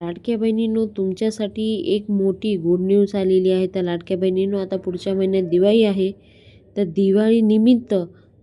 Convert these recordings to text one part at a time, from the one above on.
लाडक्या बहिणींनो तुमच्यासाठी एक मोठी गुड न्यूज आलेली आहे. तर लाडक्या बहिणींनो आता पुढच्या महिन्यात दिवाळी आहे. तर दिवाळीनिमित्त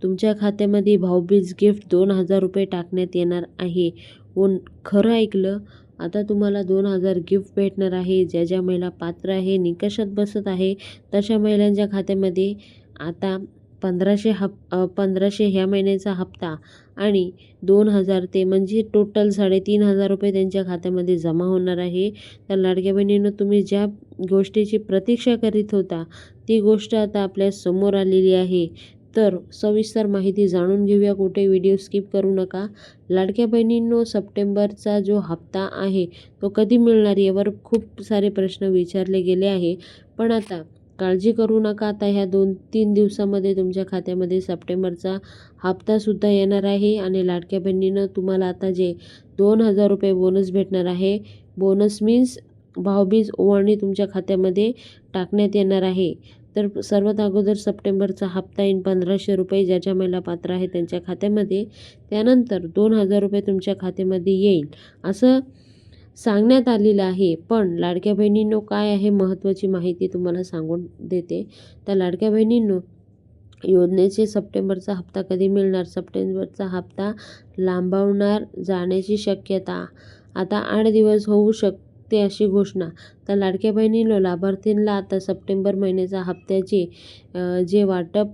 तुमच्या खात्यामध्ये भाऊबीज गिफ्ट दोन हजार रुपये टाकण्यात येणार आहे. व खरं ऐकलं? आता तुम्हाला दोन हजार गिफ्ट भेटणार आहे. ज्या ज्या महिला पात्र आहे निकषात बसत आहे तशा महिलांच्या खात्यामध्ये आता पंधराशे हप पंधराशे ह्या महिन्याचा हप्ता आणि दोन हजार ते म्हणजे टोटल साडेतीन हजार रुपये त्यांच्या खात्यामध्ये जमा होणार आहे. तर लाडक्या बहिणीनं तुम्ही ज्या गोष्टीची प्रतीक्षा करीत होता ती गोष्ट आता आपल्यासमोर आलेली आहे. तर सविस्तर माहिती जाणून घेऊया कुठे व्हिडिओ स्किप करू नका. लाडक्या बहिणींनो सप्टेंबरचा जो हप्ता आहे तो कधी मिळणार यावर खूप सारे प्रश्न विचारले गेले आहे. पण आता काळजी करू नका. आता ह्या दोन तीन दिवसामध्ये तुमच्या खात्यामध्ये सप्टेंबरचा हप्तासुद्धा येणार आहे आणि लाडक्या बहिणीनं तुम्हाला आता जे दोन हजार रुपये बोनस भेटणार आहे बोनस मीन्स भावबीज ओवाळणी तुमच्या खात्यामध्ये टाकण्यात येणार आहे. तर सर्वात अगोदर सप्टेंबरचा हप्ता येईन पंधराशे रुपये ज्याच्या महिला पात्र आहे त्यांच्या खात्यामध्ये. त्यानंतर दोन हजार रुपये तुमच्या खात्यामध्ये येईल. असं सांगण्यात आलेलं आहे. पण लाडक्या बहिणींनो काय आहे महत्त्वाची माहिती तुम्हाला सांगून देते. तर लाडक्या बहिणींनो योजनेचे सप्टेंबरचा हप्ता कधी मिळणार? सप्टेंबरचा हप्ता लांबवणार जाण्याची शक्यता आता आठ दिवस होऊ शकते अशी घोषणा. तर लाडक्या बहिणीनं लाभार्थींना आता सप्टेंबर महिन्याचा हप्त्याचे जे वाटप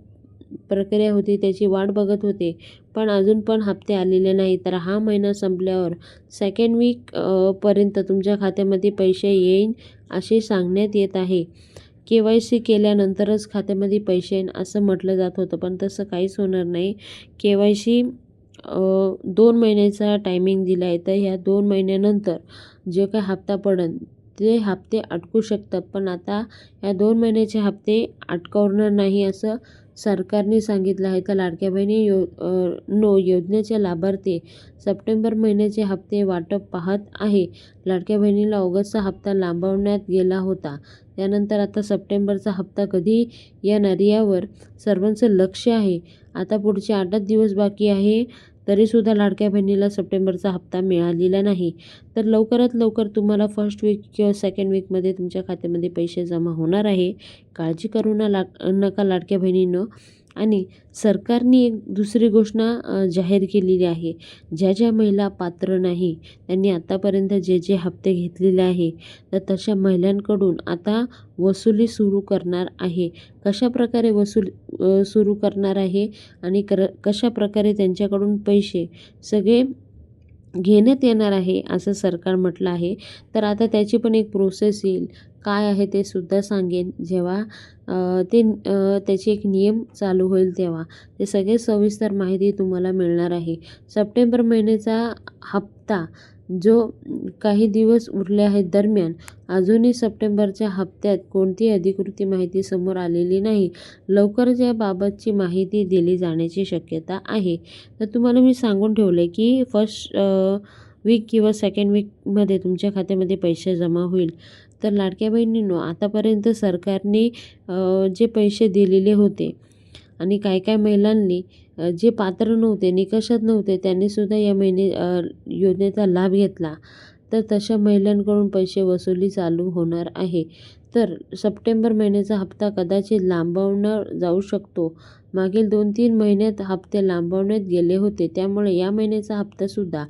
प्रक्रिया होती त्याची वाट बघत होते. पण अजून पण हप्ते आलेले नाही तर हा महिना संपल्यावर सेकंड वीक पर्यंत तुमच्या खात्यामध्ये पैसे येईन असे सांगण्यात येत आहे. के वाय सी केल्यानंतरच खात्यामध्ये पैसे येईन असं म्हटलं जात होतं. पण तसं काहीच होणार नाही. के वाय सी दोन महिन्याचा टायमिंग दिला आहे तर ह्या दोन महिन्यानंतर जे काय हप्ता पडन ते हप्ते अटकू शकतात. पण आता या दोन महिन्याचे हप्ते अटकवणार नाही असं सरकारने सांगितलं आहे तर लाडक्या बहिणी यो नो योजनेचे लाभार्थी सप्टेंबर महिन्याचे हप्ते वाटप पाहत आहे. लाडक्या बहिणीला ऑगस्टचा हप्ता लांबवण्यात गेला होता. त्यानंतर आता सप्टेंबरचा हप्ता कधी येणार यावर सर्वांचं लक्ष आहे. आता पुढचे आठच दिवस बाकी आहे. तरीसुद्धा लाडक्या बहिणीला सप्टेंबरचा हप्ता मिळालेला नाही. तर लवकरात लवकर तुम्हाला फर्स्ट वीक किंवा सेकंड वीकमध्ये तुमच्या खात्यामध्ये पैसे जमा होणार आहे. काळजी करू ना लाक नका लाडक्या बहिणीनं. आणि सरकारने एक दुसरी घोषणा जाहीर केलेली आहे. ज्या ज्या महिला पात्र नाही त्यांनी आत्तापर्यंत जे जे हप्ते घेतलेले आहे तर तशा महिलांकडून आता वसुली सुरू करणार आहे. कशा प्रकारे वसूल सुरू करणार आहे आणि कर कशा प्रकारे त्यांच्याकडून पैसे सगळे घेण्यात येणार आहे असं सरकार म्हटलं आहे. तर आता त्याची पण एक प्रोसेस येईल. काय आहे ते सुद्धा सांगेन. जेव्हा ते त्याचे एक नियम चालू होईल तेव्हा. ते सगळे सविस्तर माहिती तुम्हाला मिळणार आहे. सप्टेंबर महिन्याचा हप्ता जो काही दिवस उरले आहेत दरम्यान अजूनही सप्टेंबरच्या हप्त्यात कोणतीही अधिकृत माहिती समोर आलेली नाही लवकरच याबाबतची माहिती दिली जाण्याची शक्यता आहे. तर तुम्हाला मी सांगून ठेवले की फर्स्ट वीक किंवा सेकंड वीकमध्ये तुमच्या खात्यामध्ये पैसे जमा होईल. तर लाडक्या बहिणींनो आतापर्यंत सरकारने जे पैसे दिलेले होते आणि काय काय महिलांनी जे पात्र नव्हते निकषात नव्हते त्यांनीसुद्धा या महिने योजनेचा लाभ घेतला. तर तशा महिलांकडून पैसे वसुली चालू होणार आहे. तर सप्टेंबर महिन्याचा हप्ता कदाचित लांबवणं जाऊ शकतो. मागील दोन तीन महिन्यात हप्ते लांबवण्यात गेले होते. त्यामुळे या महिन्याचा हप्तासुद्धा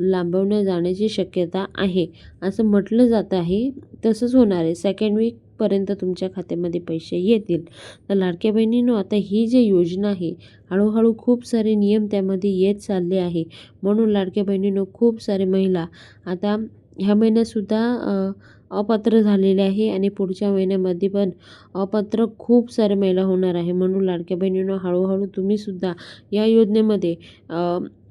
लांबवण्यात जाण्याची शक्यता आहे. असं म्हटलं जात आहे. तसंच होणार आहे. सेकंड पर्यंत तुमच्या खात्यामध्ये पैसे येतील. तर लाडक्या बहिणींनो आता ही जी योजना आहे हळूहळू खूप सारे नियम त्यामध्ये येत चालले आहे. म्हणून लाडक्या बहिणीनो खूप सारे महिला आता ह्या महिन्यातसुद्धा अपात्र झालेले आहे आणि पुढच्या महिन्यामध्ये पण अपात्र खूप साऱ्या महिला होणार आहे. म्हणून लाडक्या बहिणींनो हळूहळू तुम्हीसुद्धा या योजनेमध्ये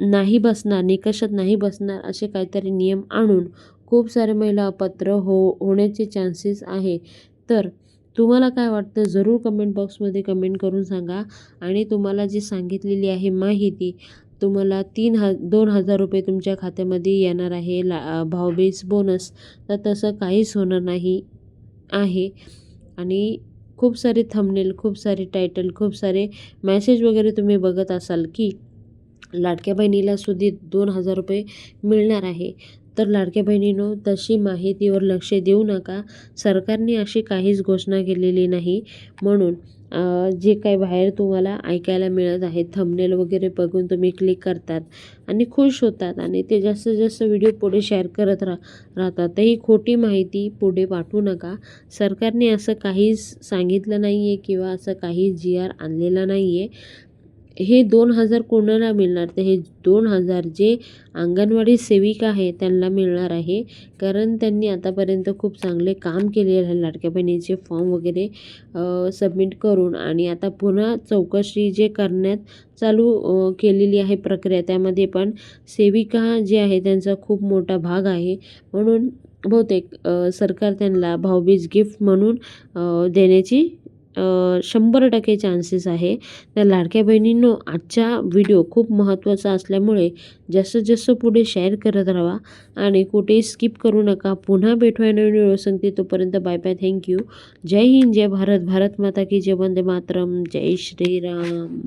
नाही बसणार निकषात नाही बसणार असे काहीतरी नियम आणून खूप सारे महिला अपात्र हो होण्याचे चान्सेस आहे. तर तुम्हाला काय वाटतं? जरूर कमेंट बॉक्समध्ये कमेंट करून सांगा. आणि तुम्हाला जी सांगितलेली आहे माहिती तुम्हाला तीन ह दोन हजार रुपये तुमच्या खात्यामध्ये येणार आहे. ला भावबीज बोनस तर तसं काहीच होणार नाही आहे. आणि खूप सारे थंबनेल खूप सारे टायटल खूप सारे मॅसेज वगैरे तुम्ही बघत असाल की लाडक्या बहिणीला सुद्धा दोन हजार रुपये मिळणार आहे. तर लाडक्या बहिणीनो तशी माहितीवर लक्ष देऊ नका. सरकारने अशी काहीच घोषणा केलेली नाही. म्हणून जे काही बाहेर तुम्हाला ऐकायला मिळत आहे थंबनेल वगैरे बघून तुम्ही क्लिक करतात आणि खुश होतात. आणि ते जास्तीत जास्त व्हिडिओ पुढे शेअर करत रा राहतात. तर ही खोटी माहिती पुढे पाठवू नका. सरकारने असं काहीच सांगितलं नाही आहे किंवा असं काही जी आर आणलेला नाही आहे हे दोन हजार कोणाला मिळणार? तर हे दोन हजार जे अंगणवाडी सेविका आहे त्यांना मिळणार आहे. कारण त्यांनी आतापर्यंत खूप चांगले काम केलेले आहे. लाडक्या बहिणीचे फॉर्म वगैरे सबमिट करून आणि आता पुन्हा चौकशी जे करण्यात चालू केलेली आहे प्रक्रिया त्यामध्ये पण सेविका जे आहे त्यांचा खूप मोठा भाग आहे. म्हणून बहुतेक सरकार त्यांना भाऊबीज गिफ्ट म्हणून देण्याची शंभर टक्के चान्सेस आहे. तर लाडक्या बहिणींनो आजचा व्हिडिओ खूप महत्त्वाचा असल्यामुळे जास्तीत जास्त पुढे शेअर करत राहा आणि कुठेही स्किप करू नका. पुन्हा भेटूया नवीन व्हिडिओ सांगते तोपर्यंत बाय बाय थँक्यू जय हिंद. जय भारत. भारत माता की जय. वंदे मातरम. जय श्रीराम.